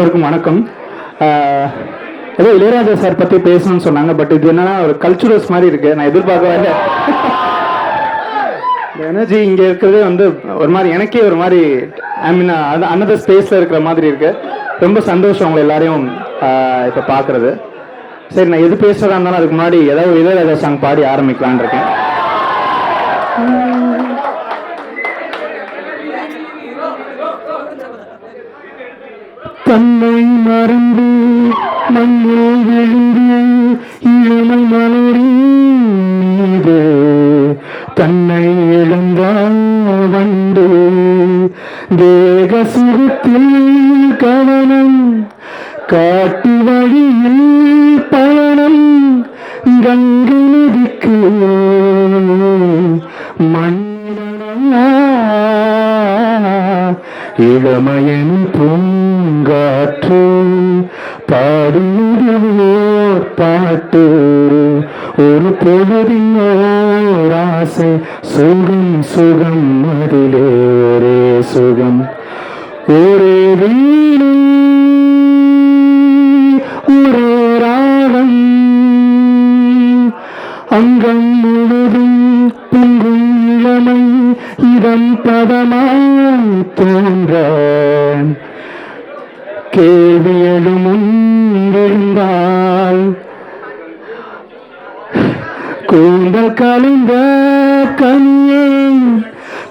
அனைவருக்கும் வணக்கம். ஏதோ இளையராஜா சார் பற்றி பேசணும்னு சொன்னாங்க பட் இது என்னன்னா ஒரு கல்ச்சுரல்ஸ் மாதிரி இருக்கு. நான் எதிர்பார்க்கவே இல்லை. இந்த எனர்ஜி இங்கே இருக்கிறதே வந்து ஒரு மாதிரி எனக்கே ஒரு மாதிரி ஐ மீன் அனதர் ஸ்பேஸில் இருக்கிற மாதிரி இருக்கு. ரொம்ப சந்தோஷம் உங்களை எல்லாரையும் இப்போ பார்க்குறது சரி நான் எது பேசுறதா இருந்தாலும் அதுக்கு முன்னாடி ஏதாவது இளையராஜா சாங் பாடி ஆரம்பிக்கலான் இருக்கேன். தன்னை மறந்து மண்ணில் விழுந்து இளமை மலரின் மீது. தன்னை இழந்தான் வண்டு. தேக சுகத்தில் கவனம் காட்டு வழியில் பயணம் கங்கை நதிக்கு. மண்ணிடனா இளமையன் பூங்காற்று பாடுவோர் பாட்டு. ஒரு பொழுதின் ஆசை சுகம் சுகம் அதிலே ஒரே சுகம். ஒரே வீடு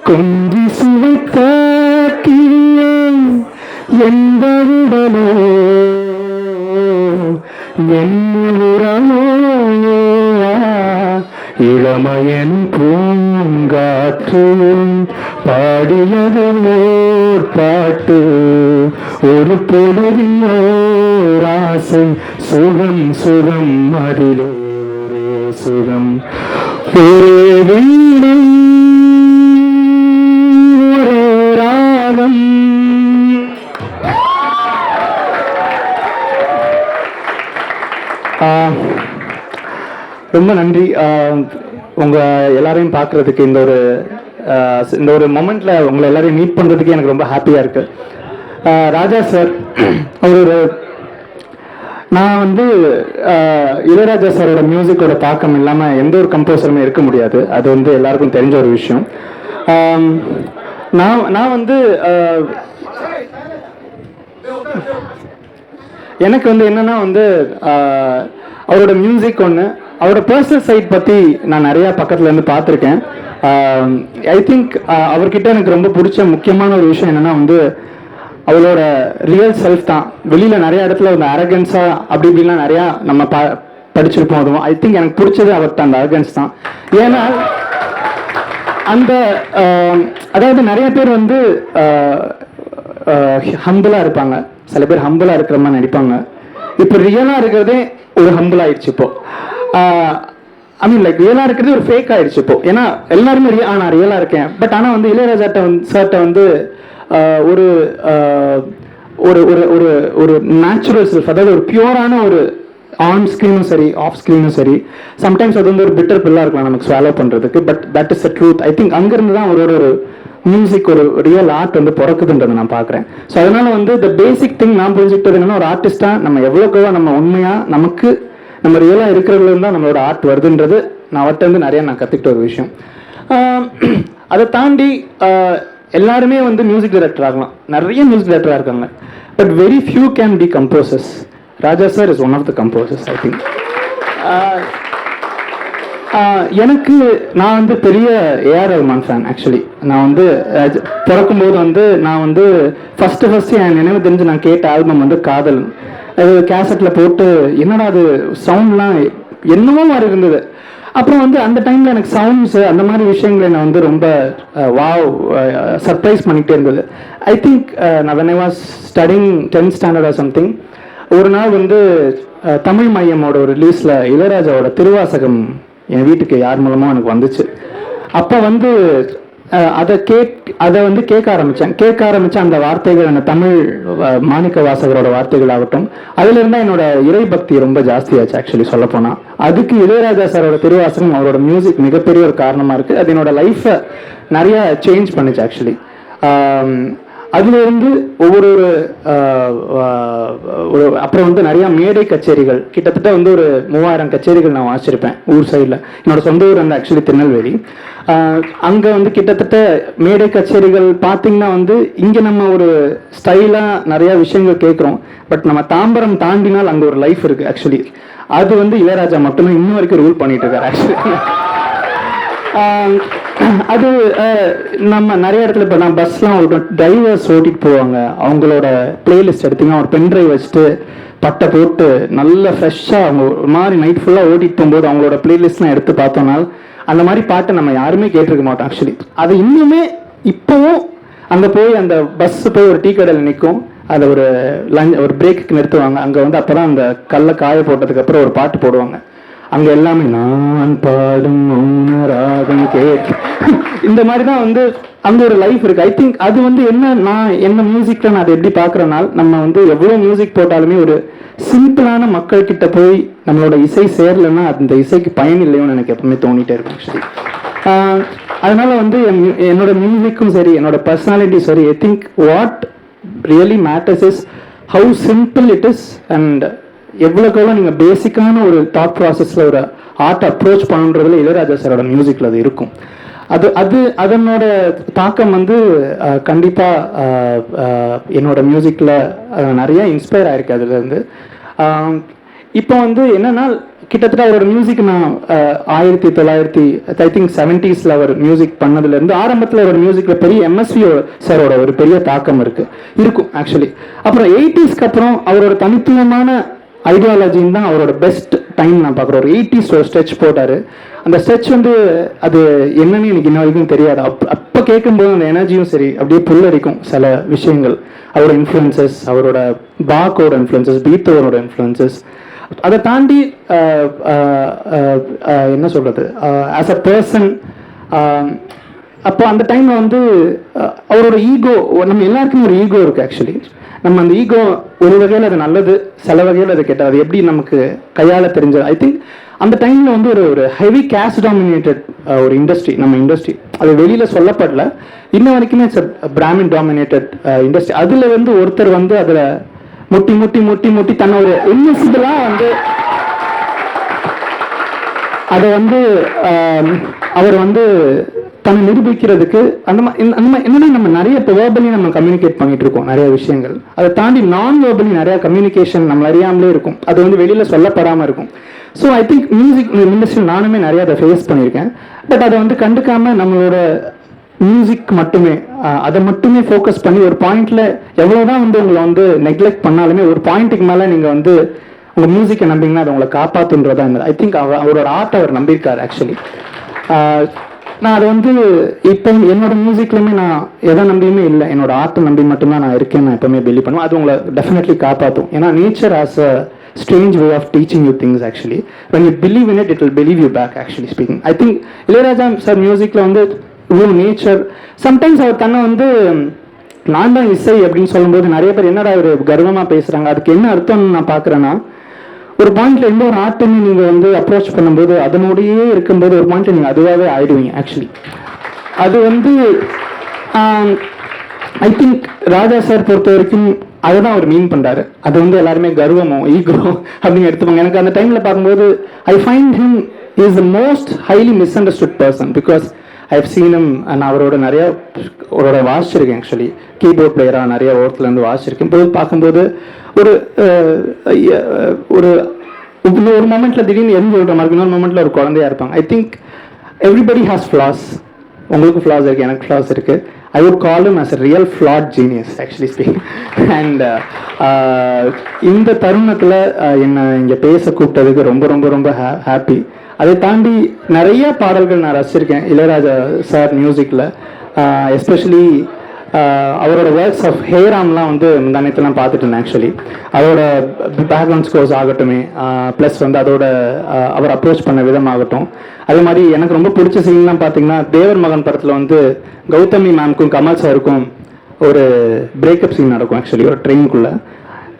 கொஞ்சி சுவைத்த என்பவுடனோ. எந்த உடலோ இளமையன் பூங்காற்று பாடியதனோர் பாட்டு. ஒரு பொழுதின் சுகம் சுகம் அதிலே சுகம். ஒரே வீடு ரொம்ப நன்றி. உங்கள் எல்லாரையும் பார்க்குறதுக்கு இந்த ஒரு இந்த ஒரு மொமெண்ட்டில் உங்களை எல்லாரையும் மீட் பண்ணுறதுக்கு எனக்கு ரொம்ப ஹாப்பியாக இருக்குது ராஜா சார் அவர் ஒரு நான் வந்து இளையராஜா சாரோட மியூசிக்கோட தாக்கம் இல்லாமல் எந்த ஒரு கம்போசருமே இருக்க முடியாது. அது வந்து எல்லாருக்கும் தெரிஞ்ச ஒரு விஷயம். நான் நான் வந்து எனக்கு வந்து என்னன்னா வந்து அவரோட மியூசிக் ஒன்று அவரோட பர்சனல் சைட் பற்றி நான் நிறையா பக்கத்துலேருந்து பார்த்துருக்கேன். ஐ திங்க் அவர்கிட்ட எனக்கு ரொம்ப பிடிச்ச முக்கியமான ஒரு விஷயம் என்னென்னா வந்து அவளோட ரியல் செல்ஃப் தான். வெளியில் நிறைய இடத்துல அந்த அரகன்ஸாக அப்படி இப்படிலாம் நிறையா நம்ம ப படிச்சிருப்போம். அதுவும் ஐ திங்க் எனக்கு பிடிச்சது அவர்கிட்ட அந்த அரகன்ஸ் தான். ஏன்னா அந்த அதாவது நிறைய பேர் வந்து ஹம்பிளாக இருப்பாங்க. சில பேர் ஹம்பிளாக இருக்கிற மாதிரி நடிப்பாங்க இப்போ ரியலாக இருக்கிறதே ஒரு ஹம்பிள் ஆயிடுச்சு இப்போ. ஐ மீன் லைக் ரியலாக இருக்கிறது ஒரு ஃபேக் ஆயிடுச்சு இப்போ. ஏன்னா எல்லாருமே ரியா நான் ரியலாக இருக்கேன். பட் ஆனால் வந்து இளையராஜாட்ட வந்து சார்ட்ட வந்து ஒரு ஒரு ஒரு ஒரு ஒரு நேச்சுரல் செல்ஃப் அதாவது ஒரு பியூரான ஒரு ஆன் ஸ்க்ரீனும் சரி ஆஃப் ஸ்க்ரீனும் சரி சம்டைம்ஸ் அது வந்து ஒரு பிட்டர் பில்லாக இருக்கலாம் நமக்கு ஸ்வாலோ பண்ணுறதுக்கு but that is a truth I think அங்கேருந்து தான் அவரோட ஒரு மியூசிக் ஒரு ரியல் ஆர்ட் வந்து பிறக்குதுன்றதை நான் பார்க்குறேன். ஸோ அதனால வந்து த பேசிக் திங் நான் புரிஞ்சுக்கிட்டது என்னன்னா ஒரு ஆர்டிஸ்டாக நம்ம எவ்வளோக்கு நம்ம உண்மையாக நமக்கு நம்ம ரியலாக இருக்கிறவங்களும் தான் நம்மளோட ஆர்ட் வருதுன்றது நான் அவர்கிட்ட இருந்து நிறைய நான் கற்றுக்கிட்ட ஒரு விஷயம். அதை தாண்டி எல்லாருமே வந்து மியூசிக் டைரக்டர் ஆகலாம். நிறைய மியூசிக் டைரக்டராக இருக்காங்க. But very few can be composers Raja sir is one of the composers I think எனக்கு நான் வந்து பெரிய ஏஆர் ரஹ்மான் ஃபேன் ஆக்சுவலி நான் வந்து பிறக்கும்போது வந்து நான் வந்து ஃபஸ்ட்டு ஃபஸ்ட்டு என் நினைவு தெரிஞ்சு நான் கேட்ட ஆல்பம் வந்து காதல். கேசட்டில் போட்டு என்னடா அது சவுண்ட்லாம் என்னமோ மாதிரி இருந்தது. அப்புறம் வந்து அந்த டைமில் எனக்கு சவுண்ட்ஸ் அந்த மாதிரி விஷயங்கள் நான் வந்து ரொம்ப வாவ் சர்ப்ரைஸ் பண்ணிகிட்டே இருந்தது. ஐ திங்க் நான் when I was studying tenth standard or something ஒரு நாள் வந்து தமிழ் மையமோட ஒரு ரிலீஸில் இளையராஜாவோட திருவாசகம் என் வீட்டுக்கு யார் மூலமாக எனக்கு வந்துச்சு. அப்போ வந்து அதை கேக் அதை வந்து கேட்க ஆரம்பித்தேன் கேட்க ஆரம்பித்த அந்த வார்த்தைகள் அந்த தமிழ் மாணிக்க வாசகரோட வார்த்தைகள் ஆகட்டும் அதிலிருந்தா என்னோட இறை பக்தி ரொம்ப ஜாஸ்தியாச்சு ஆக்சுவலி சொல்லப்போனால் அதுக்கு இளையராஜா சாரோட திருவாசகம் அவரோட மியூசிக் மிகப்பெரிய ஒரு காரணமாக இருக்குது அது என்னோட லைஃப்பை நிறைய சேஞ்ச் பண்ணுச்சு ஆக்சுவலி அதுலேருந்து ஒவ்வொரு ஒரு ஒரு அப்புறம் வந்து நிறைய மேடை கச்சேரிகள். கிட்டத்தட்ட வந்து ஒரு மூவாயிரம் கச்சேரிகள் நான் வாசிச்சிருப்பேன் ஊர் சைடில். என்னோட சொந்த ஊர் வந்து ஆக்சுவலி திருநெல்வேலி. அங்கே வந்து கிட்டத்தட்ட மேடை கச்சேரிகள் பார்த்திங்கன்னா வந்து இங்கே நம்ம ஒரு ஸ்டைலாக நிறையா விஷயங்கள் கேட்குறோம் பட் நம்ம தாம்பரம் தாண்டினால் அங்கே ஒரு லைஃப் இருக்குது ஆக்சுவலி அது வந்து இளையராஜா மட்டுமே இன்னும் வரைக்கும் ரூல் பண்ணிட்டு இருக்காரு ஆக்சுவலி அது நம்ம நிறைய இடத்துல இப்போ நான் பஸ்லாம் ஓட்டும் டிரைவர்ஸ் ஓட்டிட்டு போவாங்க. அவங்களோட பிளேலிஸ்ட் எடுத்தீங்கன்னா ஒரு பென் டிரைவ் வச்சுட்டு பட்டை போட்டு நல்ல ஃப்ரெஷ்ஷாக அவங்க ஒரு மாதிரி நைட் ஃபுல்லாக ஓட்டிட்டு போகும்போது அவங்களோட பிளேலிஸ்ட்லாம் எடுத்து பார்த்தோம்னால் அந்த மாதிரி பாட்டை நம்ம யாருமே கேட்டிருக்க மாட்டோம் ஆக்சுவலி அது இன்னுமே இப்போவும் அங்கே போய் அந்த பஸ் போய் ஒரு டீ கடையில் நிற்கும் அதை ஒரு லஞ்ச் ஒரு பிரேக்குக்கு நிறுத்துவாங்க. அங்கே வந்து அப்போ தான் அந்த கல்லை காய போட்டதுக்கப்புறம் ஒரு பாட்டு போடுவாங்க. அங்க எல்லாமே நான் பாடும் ராகம் கேட்டு இந்த மாதிரி தான் வந்து அங்க ஒரு லைஃப் இருக்கு. ஐ திங்க் அது வந்து என்ன நான் என்ன மியூசிக்ல நான் அதை எப்படி பார்க்குறனால நம்ம வந்து எவ்வளவு மியூசிக் போட்டாலுமே ஒரு சிம்பிளான மக்கள் கிட்ட போய் நம்மளோட இசை சேரலைன்னா அந்த இசைக்கு பயன் இல்லையோன்னு எனக்கு எப்பவுமே தோணிட்டே இருக்கும் ஆக்சுவலி அதனால வந்து என் என்னோட மியூசிக்கும் சரி என்னோட பர்சனாலிட்டி சரி I think what really matters is how simple it is and எவ்வளோக்கு எவ்வளோ நீங்கள் பேசிக்கான ஒரு தாட் ப்ராசஸில் ஒரு ஆர்ட் அப்ரோச் பண்ணுறதுல இளையராஜா சாரோட மியூசிக்கில் அது இருக்கும். அது அது அதனோட தாக்கம் வந்து கண்டிப்பாக என்னோட மியூசிக்கில் நிறைய இன்ஸ்பயர் ஆயிருக்கு அதுலேருந்து இப்போ வந்து என்னென்னா கிட்டத்தட்ட அவரோட மியூசிக் நான் ஆயிரத்தி தொள்ளாயிரத்தி ஐ திங்க் செவன்டீஸில் அவர் மியூசிக் பண்ணதுலேருந்து ஆரம்பத்தில் அவரோட மியூசிக்கில் பெரிய எம்எஸ்வி சாரோட ஒரு பெரிய தாக்கம் இருக்குது இருக்கும் ஆக்சுவலி அப்புறம் எயிட்டிஸ்க்கு அப்புறம் அவரோட தனித்துவமான ஐடியாலஜின்னு தான் அவரோட பெஸ்ட் டைம் நான் பார்க்குறேன். ஒரு எயிட்டிஸ் ஒரு ஸ்டெச் போட்டார். அந்த ஸ்டெச் வந்து அது என்னன்னு எனக்கு இன்ன வரைக்கும் தெரியாது. அப் அப்போ கேட்கும்போது அந்த எனர்ஜியும் சரி அப்படியே புல்லரிக்கும் சில விஷயங்கள். அவரோட இன்ஃப்ளூயன்சஸ் அவரோட பாக்கோட இன்ஃப்ளூயன்சஸ் பீத்தோனோட இன்ஃப்ளூயன்சஸ் அதை தாண்டி என்ன சொல்கிறது ஆஸ் அ பர்சன் அப்போ அந்த டைமில் வந்து அவரோட ஈகோ நம்ம எல்லாருக்குமே ஒரு ஈகோ இருக்குது ஆக்சுவலி நம்ம அந்த ஈகோ ஒரு வகையில் அது நல்லது சில வகையில் அது கெட்டது. அது எப்படி நமக்கு கையால் தெரிஞ்சது? ஐ திங்க் அந்த டைமில் வந்து ஒரு ஒரு ஹெவி கேஷ் டாமினேட்டட் ஒரு இண்டஸ்ட்ரி நம்ம இண்டஸ்ட்ரி அது வெளியில் சொல்லப்படல. இன்ன வரைக்குமே இட்ஸ் பிராமின் டாமினேட்டட் இண்டஸ்ட்ரி அதில் வந்து ஒருத்தர் வந்து அதில் முட்டி முட்டி முட்டி முட்டி தன்னோட இன்விசிபிளா வந்து அதை வந்து அவர் வந்து தன்னை நிரூபிக்கிறதுக்கு அந்த மாதிரி அந்த மாதிரி என்னன்னா நம்ம நிறைய இப்போ வேர்பலி நம்ம கம்யூனிகேட் பண்ணிட்டு இருக்கோம் நிறைய விஷயங்கள். அதை தாண்டி நான் வேர்பலி நிறைய கம்யூனிகேஷன் நம்ம அறியாமலே இருக்கும். அது வந்து வெளியில சொல்லப்படாமல் இருக்கும். ஸோ ஐ திங்க் மியூசிக் இண்டஸ்ட்ரியில் நானுமே நிறைய அதை ஃபேஸ் பண்ணியிருக்கேன். பட் அதை வந்து கண்டுக்காம நம்மளோட மியூசிக் மட்டுமே அதை மட்டுமே ஃபோக்கஸ் பண்ணி ஒரு பாயிண்ட்ல எவ்வளவுதான் வந்து உங்களை வந்து நெக்லெக்ட் பண்ணாலுமே ஒரு பாயிண்ட்டுக்கு மேலே நீங்கள் வந்து உங்கள் மியூசிக்கை நம்பிங்கன்னா அதை உங்களை காப்பாத்துன்றதா ஐ திங்க் அவரோட ஆர்ட் அவர் நம்பியிருக்காரு ஆக்சுவலி நான் அது வந்து இப்போ என்னோட மியூசிக்லையுமே நான் எதை நம்பியுமே இல்லை. என்னோட ஆர்ட்டை நம்பி மட்டும்தான் நான் இருக்கேன் நான் எப்பவுமே பிலீவ் பண்ணுவேன். அது உங்களை டெஃபினெட்லி காப்பாற்றும் ஏன்னா nature has a strange way of teaching you things actually when you believe in it it will believe you back actually speaking. I think Ilaiyaraaja sir மியூசிக்கில் வந்து இவ்வளோ நேச்சர் சம்டைம்ஸ் அவர் தன்னை வந்து நான் தான் இசை அப்படின்னு சொல்லும்போது நிறைய பேர் என்னடா ஒரு கர்வமாக பேசுகிறாங்க அதுக்கு என்ன அர்த்தம்னு நான் பார்க்குறேன்னா ஒரு பாயிண்ட்ல எந்த ஒரு ஆர்ட்டையுமே நீங்க வந்து அப்ரோச் பண்ணும்போது அதனோடயே இருக்கும்போது ஒரு பாயிண்ட்ல நீங்க அதுவாகவே ஆயிடுவீங்க ஆக்சுவலி அது வந்து ஐ திங்க் ராஜா சார் பொறுத்த வரைக்கும் அதுதான் அவர் மீன் பண்றாரு. அது வந்து எல்லாருமே கர்வமோ ஈகோ அப்படின்னு எடுத்துப்பாங்க. எனக்கு அந்த டைம்ல பார்க்கும்போது I find him is the most highly misunderstood person because I seen him and நான் அவரோட நிறைய அவரோட வாசிச்சிருக்கேன் ஆக்சுவலி கீபோர்ட் பிளேயராக நிறைய ஓரத்துலேருந்து வாசிச்சிருக்கேன் போது பார்க்கும்போது ஒரு ஒரு இன்னும் ஒரு மொமெண்ட்ல திடீர்னு எரிஞ்சு விடுற மாதிரி இன்னொரு மொமெண்ட்ல ஒரு குழந்தையா இருப்பாங்க. I think everybody has flaws உங்களுக்கு ஃப்ளாஸ் இருக்குது எனக்கு ஃப்ளாஸ் இருக்குது I would call him as a real flawed genius actually speak and இந்த தருணத்தில் என்னை இங்கே பேச கூப்பிட்டதுக்கு ரொம்ப ரொம்ப ரொம்ப ஹாப்பி அதை தாண்டி நிறைய பாடல்கள் நான் ரசிச்சிருக்கேன். இளையராஜா சார் மியூசிக்கில் எஸ்பெஷலி அவரோட ஒர்க்ஸ் ஆஃப் ஹேராம்லாம் வந்து முந்தானத்தெல்லாம் பார்த்துட்டு இருந்தேன் ஆக்சுவலி அதோட பேக்ரவுண்ட் ஸ்கோர்ஸ் ஆகட்டுமே. ப்ளஸ் வந்து அதோட அவர் அப்ரோச் பண்ண விதம் ஆகட்டும் அதே மாதிரி எனக்கு ரொம்ப பிடிச்ச சீன்லாம் பார்த்தீங்கன்னா தேவர் மகன் படத்தில் வந்து கௌதமி மேம்க்கும் கமல் சாருக்கும் ஒரு பிரேக்கப் சீன் நடக்கும் ஆக்சுவலி ஒரு ட்ரெயினுக்குள்ளே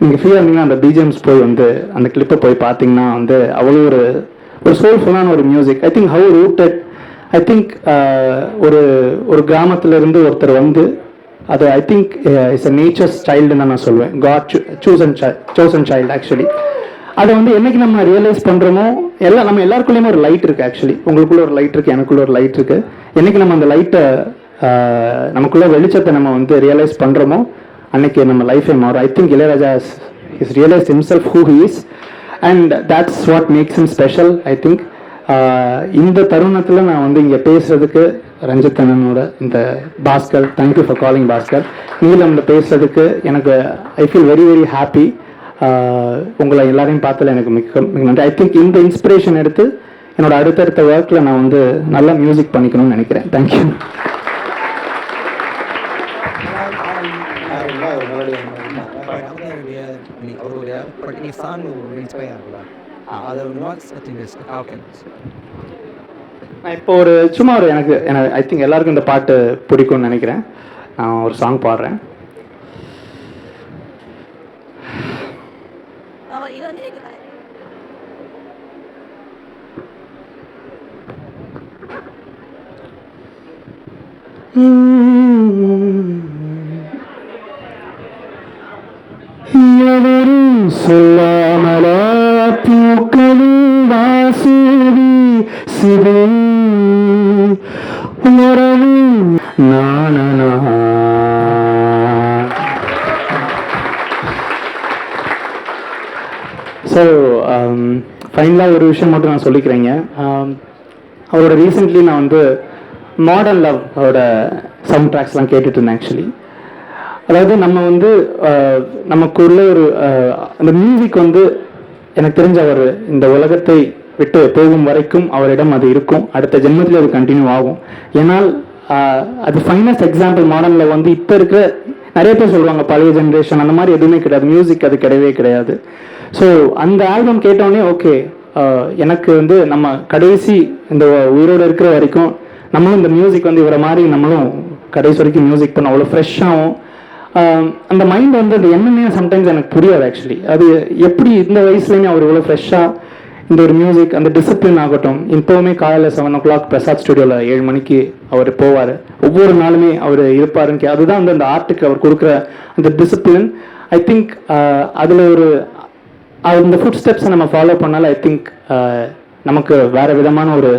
நீங்கள் ஃப்ரீயாக இருந்தீங்கன்னா அந்த பிஜிஎம்ஸ் போய் வந்து அந்த கிளிப்பை போய் பார்த்தீங்கன்னா வந்து அவ்வளோ ஒரு ஒரு சோல்ஃபுல்லான ஒரு music I think how rooted I think ஒரு ஒரு கிராமத்திலிருந்து ஒருத்தர் வந்து அது I think it's a nature's சைல்டுன்னு தான் நான் சொல்லுவேன் God choose and child actually அதை வந்து என்னைக்கு நம்ம ரியலைஸ் பண்ணுறோமோ எல்லாம் நம்ம எல்லாருக்குள்ளேயுமே ஒரு லைட் இருக்குது ஆக்சுவலி உங்களுக்குள்ள ஒரு லைட் இருக்குது எனக்குள்ள ஒரு லைட் இருக்குது என்னைக்கு நம்ம அந்த லைட்டை நமக்குள்ள வெளிச்சத்தை நம்ம வந்து ரியலைஸ் பண்ணுறோமோ அன்னைக்கு நம்ம லைஃபே மாறும். I think Ilaiyaraaja is realise himself who he is and that's what makes him special I think இந்த தருணத்தில் நான் வந்து இங்கே பேசுறதுக்கு ரஞ்சித் அண்ணனோட இந்த Bhaskar thank you for calling Bhaskar. நீலம்ல பேசுறதுக்கு எனக்கு I feel very very happy உங்களை எல்லாரையும் பார்த்ததுல எனக்கு மிக்க மிக நன்றி. ஐ திங்க் இந்த இன்ஸ்பிரேஷன் எடுத்து என்னோட அடுத்தடுத்த ஒர்க்கில் நான் வந்து நல்லா மியூசிக் பண்ணிக்கணும்னு நினைக்கிறேன். தேங்க்யூ அவருடைய பர்டிகுலர் சாங் இன்ஸ்பயர் ஆகல அதை ரிமார்க்ஸ் பற்றி ஓகே நான் இப்போ ஒரு சும்மா ஒரு எனக்கு எனக்கு ஐ திங்க் எல்லாருக்கும் இந்த பாட்டு பிடிக்கும்னு நினைக்கிறேன். நான் ஒரு சாங் பாடுறேன். அவர் சொல்லாமலா பூக்களின் வாசேவி சிவே உறவு நானனா ஸோ ஃபைனலாக ஒரு விஷயம் மட்டும் நான் சொல்லிக்கிறேங்க. Um, அவரோட ரீசெண்ட்லி நான் வந்து மாடர்ன் லவ் அவரோட சவுண்ட் ட்ராக்ஸ்லாம் கேட்டுட்டு இருந்தேன் ஆக்சுவலி அதாவது நம்ம வந்து அஹ், நமக்குள்ள ஒரு அந்த மியூசிக் வந்து எனக்கு தெரிஞ்ச அவர் இந்த உலகத்தை விட்டு போகும் வரைக்கும் அவரிடம் அது இருக்கும். அடுத்த ஜென்மத்தில் அது கண்டினியூ ஆகும். ஏன்னால் அது ஃபைனஸ்ட் எக்ஸாம்பிள் மாடலில் வந்து இப்போ இருக்கிற நிறைய பேர் சொல்லுவாங்க பழைய ஜென்ரேஷன் அந்த மாதிரி எதுவுமே கிடையாது. மியூசிக் அது கிடையவே கிடையாது. ஸோ அந்த ஆல்பம் கேட்டோடனே ஓகே எனக்கு வந்து நம்ம கடைசி இந்த உயிரோடு இருக்கிற வரைக்கும் நம்மளும் இந்த மியூசிக் வந்து இவரை மாதிரி நம்மளும் கடைசி வரைக்கும் மியூசிக் பண்ண அவ்வளோ ஃப்ரெஷ்ஷாகவும் அந்த மைண்ட் வந்து அது என்னன்னே சம்டைம்ஸ் எனக்கு புரியாது ஆக்சுவலி அது எப்படி இந்த வயசுலேயுமே அவர் இவ்வளோ ஃப்ரெஷ்ஷாக இந்த ஒரு மியூசிக் அந்த டிசிப்ளின் ஆகட்டும். இப்போவுமே காலையில் செவன் ஓ கிளாக் பிரசாத் ஸ்டுடியோவில் ஏழு மணிக்கு அவர் போவார். ஒவ்வொரு நாளுமே அவர் இருப்பாருன்னு கே- அதுதான் வந்து அந்த ஆர்ட்டுக்கு அவர் கொடுக்குற அந்த டிசிப்ளின் ஐ திங்க் அதில் ஒரு அந்த ஃபுட் ஸ்டெப்ஸை நம்ம ஃபாலோ பண்ணால் ஐ திங்க் நமக்கு வேற விதமான ஒரு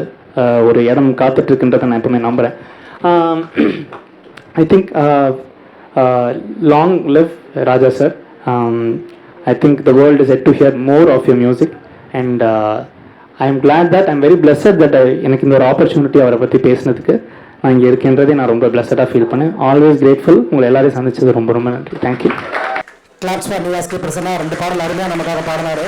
ஒரு இடம் காத்துட்ருக்குன்றதை நான் எப்பவுமே நம்புகிறேன் I think long live Raja sir I think the world is yet to hear more of your music and I am glad that I'm very blessed that எனக்கு இந்த ஒரு ஆப்பர்ச்சுனிட்டி அவரை பற்றி பேசினதுக்கு. நான் இங்கே இருக்கின்றதே நான் ரொம்ப பிளஸடாக ஃபீல் பண்ணேன். ஆல்வேஸ் கிரேட்ஃபுல் உங்களை எல்லாரையும் சந்திச்சது ரொம்ப ரொம்ப நன்றி. Thank you claps for Nivas K Prasanna ரெண்டு பாடல் அருமையாக நமக்காக பாடினாரு.